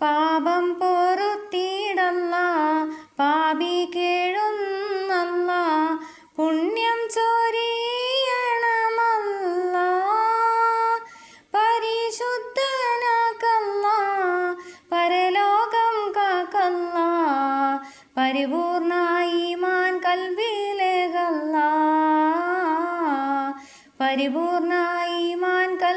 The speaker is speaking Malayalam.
പാപം പൊറുത്തിടല്ല പാപി കേഴുന്നല്ല പുണ്യം ചൊരിയണമല്ല പരിശുദ്ധനാക്കല്ല പരലോകം കാക്കല്ല പരിപൂർണായി മാൻ കൽവിലേകല്ല കൽ